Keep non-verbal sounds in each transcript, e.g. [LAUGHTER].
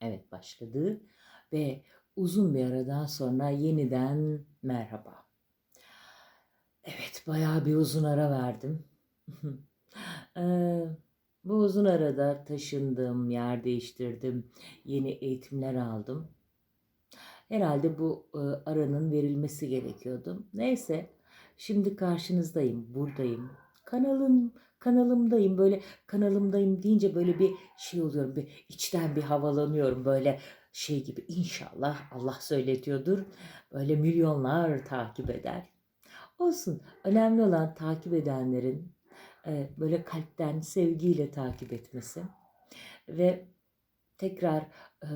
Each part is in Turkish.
Evet başladı ve uzun bir aradan sonra yeniden merhaba. Evet bayağı bir uzun ara verdim. [LAUGHS] Bu uzun arada taşındım, yer değiştirdim, yeni eğitimler aldım. Herhalde bu e, aranın verilmesi gerekiyordu. Neyse, şimdi karşınızdayım, buradayım. Kanalım, kanalımdayım. Böyle kanalımdayım deyince böyle bir şey oluyorum. Bir içten bir havalanıyorum. Böyle şey gibi inşallah Allah söyletiyordur. Böyle milyonlar takip eder. Olsun. Önemli olan takip edenlerin e, böyle kalpten sevgiyle takip etmesi ve tekrar e,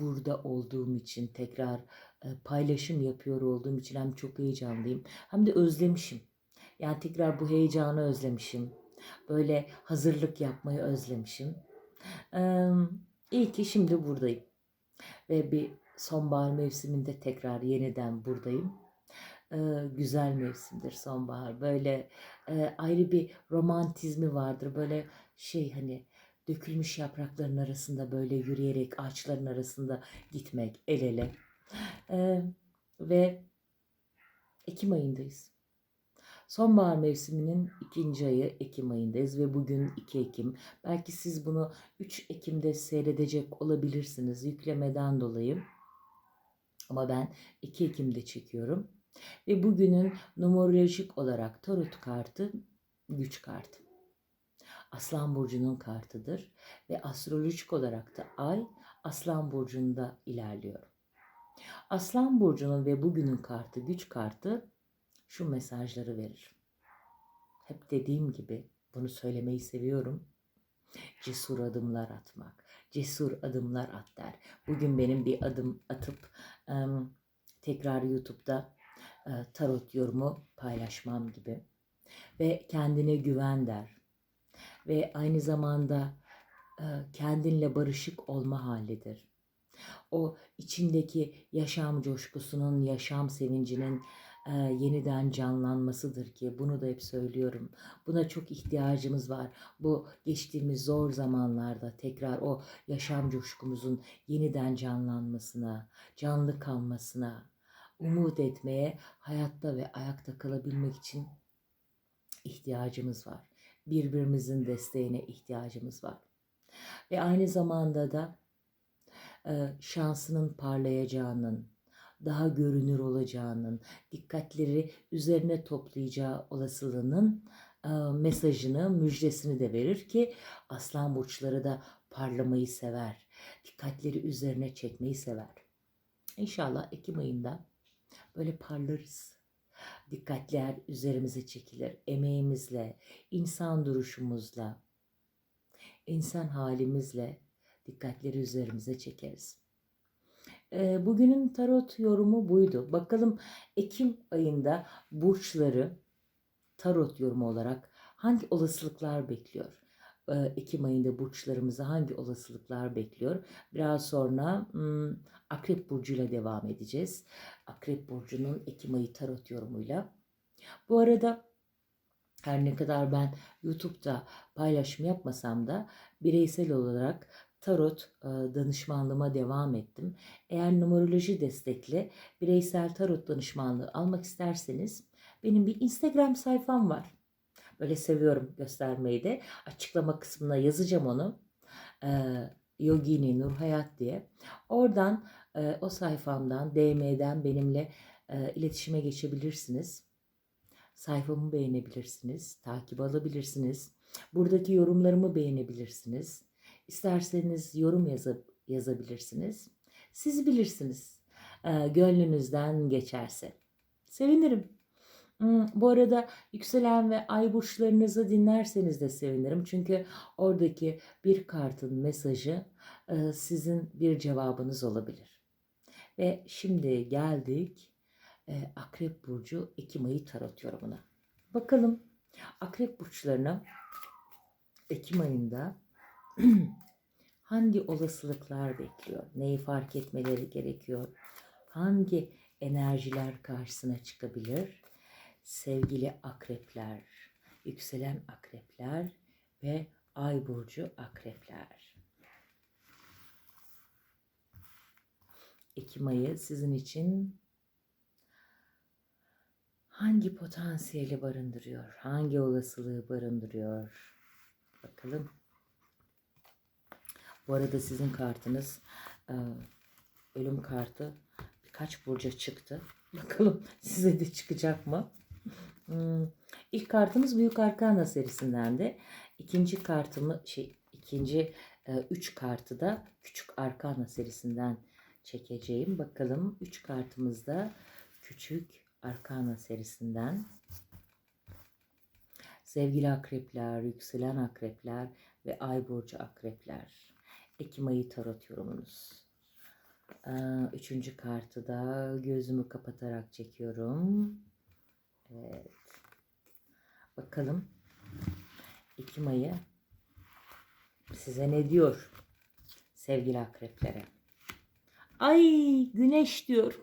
burada olduğum için tekrar e, paylaşım yapıyor olduğum için hem çok heyecanlıyım hem de özlemişim. Yani tekrar bu heyecanı özlemişim. Böyle hazırlık yapmayı özlemişim. Ee, iyi ki şimdi buradayım. Ve bir sonbahar mevsiminde tekrar yeniden buradayım. Ee, güzel mevsimdir sonbahar. Böyle e, ayrı bir romantizmi vardır. Böyle şey hani dökülmüş yaprakların arasında böyle yürüyerek ağaçların arasında gitmek el ele. Ee, ve Ekim ayındayız. Sonbahar mevsiminin ikinci ayı Ekim ayındayız ve bugün 2 Ekim. Belki siz bunu 3 Ekim'de seyredecek olabilirsiniz yüklemeden dolayı. Ama ben 2 Ekim'de çekiyorum. Ve bugünün numerolojik olarak tarot kartı güç kartı. Aslan burcunun kartıdır ve astrolojik olarak da ay Aslan burcunda ilerliyor. Aslan burcunun ve bugünün kartı güç kartı şu mesajları verir. Hep dediğim gibi bunu söylemeyi seviyorum. Cesur adımlar atmak. Cesur adımlar at der. Bugün benim bir adım atıp tekrar YouTube'da tarot yorumu paylaşmam gibi. Ve kendine güven der. Ve aynı zamanda kendinle barışık olma halidir. O içindeki yaşam coşkusunun, yaşam sevincinin e, yeniden canlanmasıdır ki bunu da hep söylüyorum. Buna çok ihtiyacımız var. Bu geçtiğimiz zor zamanlarda tekrar o yaşam coşkumuzun yeniden canlanmasına, canlı kalmasına, umut etmeye, hayatta ve ayakta kalabilmek için ihtiyacımız var. Birbirimizin desteğine ihtiyacımız var. Ve aynı zamanda da şansının parlayacağının, daha görünür olacağının, dikkatleri üzerine toplayacağı olasılığının mesajını, müjdesini de verir ki aslan burçları da parlamayı sever. Dikkatleri üzerine çekmeyi sever. İnşallah Ekim ayında böyle parlarız. Dikkatler üzerimize çekilir. Emeğimizle, insan duruşumuzla, insan halimizle dikkatleri üzerimize çekeriz. Bugünün tarot yorumu buydu. Bakalım Ekim ayında burçları tarot yorumu olarak hangi olasılıklar bekliyor? Ekim ayında burçlarımızı hangi olasılıklar bekliyor? Biraz sonra hmm, Akrep Burcu'yla devam edeceğiz. Akrep Burcu'nun Ekim ayı tarot yorumuyla. Bu arada her ne kadar ben YouTube'da paylaşım yapmasam da bireysel olarak tarot e, danışmanlığıma devam ettim. Eğer numeroloji destekli bireysel tarot danışmanlığı almak isterseniz benim bir Instagram sayfam var. Böyle seviyorum göstermeyi de. Açıklama kısmına yazacağım onu. Ee, Yogini Nur Hayat diye. Oradan e, o sayfamdan DM'den benimle e, iletişime geçebilirsiniz. Sayfamı beğenebilirsiniz, takip alabilirsiniz. Buradaki yorumlarımı beğenebilirsiniz. İsterseniz yorum yazıp yazabilirsiniz. Siz bilirsiniz. E, gönlünüzden geçerse. Sevinirim. Hmm, bu arada yükselen ve ay burçlarınızı dinlerseniz de sevinirim. Çünkü oradaki bir kartın mesajı sizin bir cevabınız olabilir. Ve şimdi geldik Akrep Burcu Ekim ayı tarot yorumuna. Bakalım Akrep Burçlarına Ekim ayında [CLEARS THROAT] hangi olasılıklar bekliyor? Neyi fark etmeleri gerekiyor? Hangi enerjiler karşısına çıkabilir? Sevgili akrepler, yükselen akrepler ve ay burcu akrepler. Ekim ayı sizin için hangi potansiyeli barındırıyor? Hangi olasılığı barındırıyor? Bakalım. Arada sizin kartınız e, ölüm kartı birkaç burca çıktı. [LAUGHS] Bakalım size de çıkacak mı? Hmm. İlk kartımız Büyük Arkana serisindendi. İkinci kartımı şey ikinci e, üç kartı da Küçük Arkana serisinden çekeceğim. Bakalım üç kartımız da Küçük Arkana serisinden. Sevgili akrepler, yükselen akrepler ve ay burcu akrepler. Ekim ayı tarot yorumunuz. Ee, Üçüncü kartı da gözümü kapatarak çekiyorum. Evet. Bakalım Ekim ayı size ne diyor sevgili akreplere? Ay güneş diyor.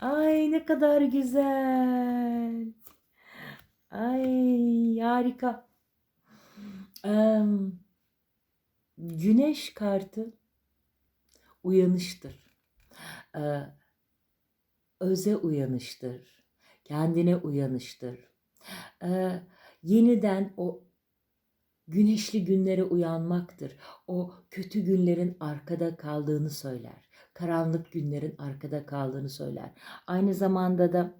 Ay ne kadar güzel. Ay harika. Ee, güneş kartı uyanıştır. Ee, öze uyanıştır. Kendine uyanıştır. Ee, yeniden o güneşli günlere uyanmaktır. O kötü günlerin arkada kaldığını söyler. Karanlık günlerin arkada kaldığını söyler. Aynı zamanda da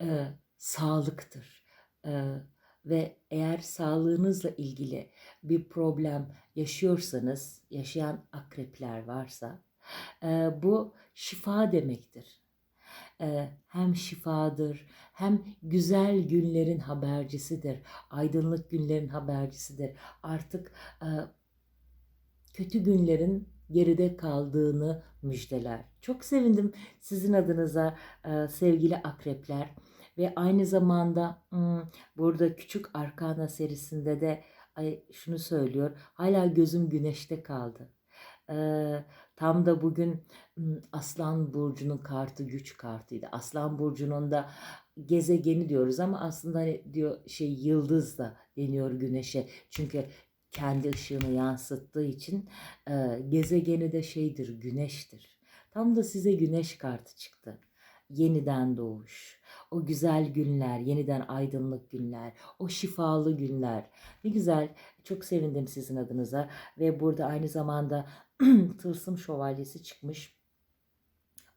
e, sağlıktır. E, ve eğer sağlığınızla ilgili bir problem yaşıyorsanız, yaşayan akrepler varsa bu şifa demektir. Hem şifadır, hem güzel günlerin habercisidir, aydınlık günlerin habercisidir. Artık kötü günlerin geride kaldığını müjdeler. Çok sevindim sizin adınıza sevgili akrepler ve aynı zamanda hmm, burada küçük arkana serisinde de ay, şunu söylüyor. Hala gözüm güneşte kaldı. Ee, tam da bugün Aslan Burcu'nun kartı güç kartıydı. Aslan Burcu'nun da gezegeni diyoruz ama aslında hani diyor şey yıldız da deniyor güneşe. Çünkü kendi ışığını yansıttığı için e, gezegeni de şeydir güneştir. Tam da size güneş kartı çıktı. Yeniden doğuş, o güzel günler, yeniden aydınlık günler, o şifalı günler. Ne güzel, çok sevindim sizin adınıza ve burada aynı zamanda [CLEARS THROAT] tılsım şövalyesi çıkmış.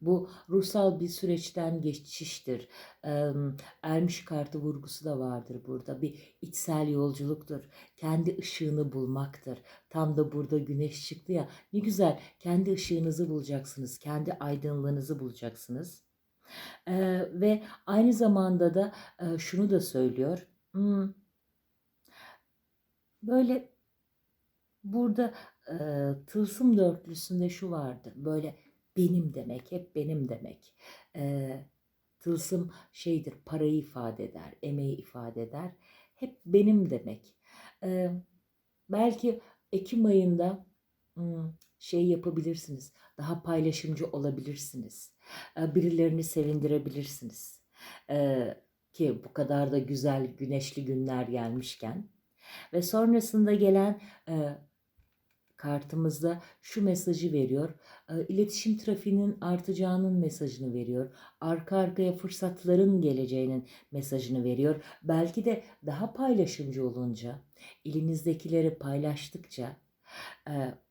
Bu ruhsal bir süreçten geçiştir. Ermiş kartı vurgusu da vardır burada. Bir içsel yolculuktur. Kendi ışığını bulmaktır. Tam da burada güneş çıktı ya. Ne güzel. Kendi ışığınızı bulacaksınız. Kendi aydınlığınızı bulacaksınız. Ve aynı zamanda da şunu da söylüyor. Hmm, böyle burada tılsım dörtlüsünde şu vardır. Böyle benim demek, hep benim demek. E, tılsım şeydir, parayı ifade eder, emeği ifade eder. Hep benim demek. E, belki Ekim ayında şey yapabilirsiniz, daha paylaşımcı olabilirsiniz. Birilerini sevindirebilirsiniz. Ki bu kadar da güzel güneşli günler gelmişken. Ve sonrasında gelen kartımızda şu mesajı veriyor. İletişim trafiğinin artacağının mesajını veriyor. Arka arkaya fırsatların geleceğinin mesajını veriyor. Belki de daha paylaşımcı olunca, elinizdekileri paylaştıkça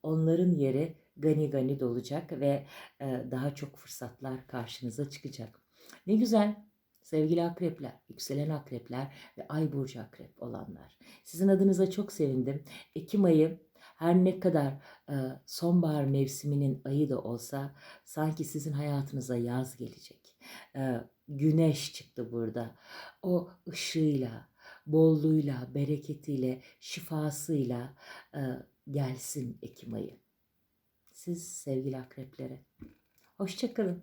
onların yeri gani gani dolacak ve daha çok fırsatlar karşınıza çıkacak. Ne güzel sevgili akrepler, yükselen akrepler ve ay burcu akrep olanlar. Sizin adınıza çok sevindim. Ekim ayı her ne kadar sonbahar mevsiminin ayı da olsa sanki sizin hayatınıza yaz gelecek. Güneş çıktı burada. O ışığıyla, bolluğuyla, bereketiyle, şifasıyla gelsin Ekim ayı. Siz sevgili akreplere. Hoşçakalın.